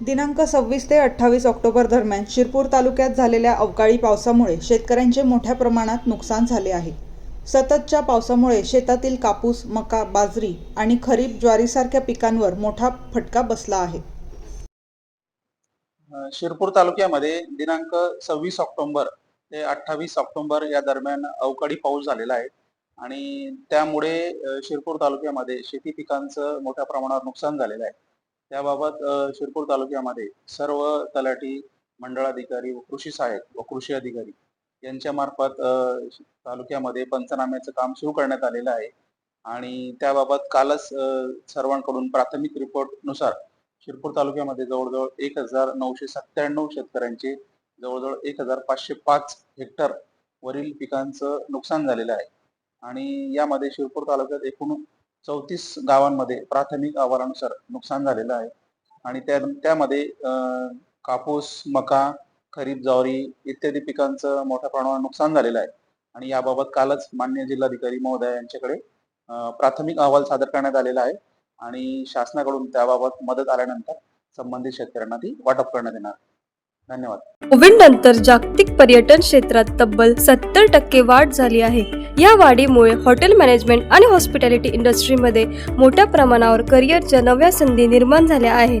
दिनांक सव्वीस ते अठ्ठावीस ऑक्टोबर दरम्यान शिरपूर तालुक्यात झालेल्या अवकाळी पावसामुळे शेतकऱ्यांचे मोठ्या प्रमाणात नुकसान झाले आहे. सततच्या पावसामुळे शेतातील कापूस मका बाजरी आणि खरीप ज्वारीसारख्या पिकांवर मोठा फटका बसला आहे. शिरपूर तालुक्यामध्ये दिनांक सव्वीस ऑक्टोबर ते अठ्ठावीस ऑक्टोबर या दरम्यान अवकाळी पाऊस झालेला आहे आणि त्यामुळे शिरपूर तालुक्यामध्ये शेती पिकांचं मोठ्या प्रमाणावर नुकसान झालेलं आहे. त्याबाबत शिरपूर तालुक्यामध्ये सर्व तलाठी मंडळाधिकारी व कृषी सहाय्यक व कृषी अधिकारी यांच्या मार्फत तालुक्यामध्ये पंचनाम्याचं काम सुरू करण्यात आलेलं आहे. आणि त्याबाबत कालच सर्वांकडून प्राथमिक रिपोर्टनुसार शिरपूर तालुक्यामध्ये जवळजवळ एक हजार नऊशे सत्त्याण्णव शेतकऱ्यांचे जवळजवळ एक हजार पाचशे पाच हेक्टर वरील पिकांचं नुकसान झालेलं आहे. आणि यामध्ये शिरपूर तालुक्यात एकूण चौतीस गावांमध्ये प्राथमिक अहवालानुसार नुकसान झालेलं आहे. आणि त्या त्यामध्ये कापूस मका खरीप ज्वारी इत्यादी पिकांचं मोठ्या प्रमाणावर नुकसान झालेलं आहे. आणि याबाबत कालच मान्य जिल्हाधिकारी महोदय यांच्याकडे प्राथमिक अहवाल सादर करण्यात आलेला आहे. आणि शासनाकडून त्याबाबत मदत आल्यानंतर संबंधित शेतकऱ्यांना ती वाटप करण्यात येणार. धन्यवाद. कोविड नंतर जागतिक पर्यटन क्षेत्रात तब्बल सत्तर टक्के वाढ झाली आहे. या वाढीमुळे हॉटेल मॅनेजमेंट आणि हॉस्पिटॅलिटी इंडस्ट्रीमध्ये मोठ्या प्रमाणावर करिअरच्या नव्या संधी निर्माण झाल्या आहेत.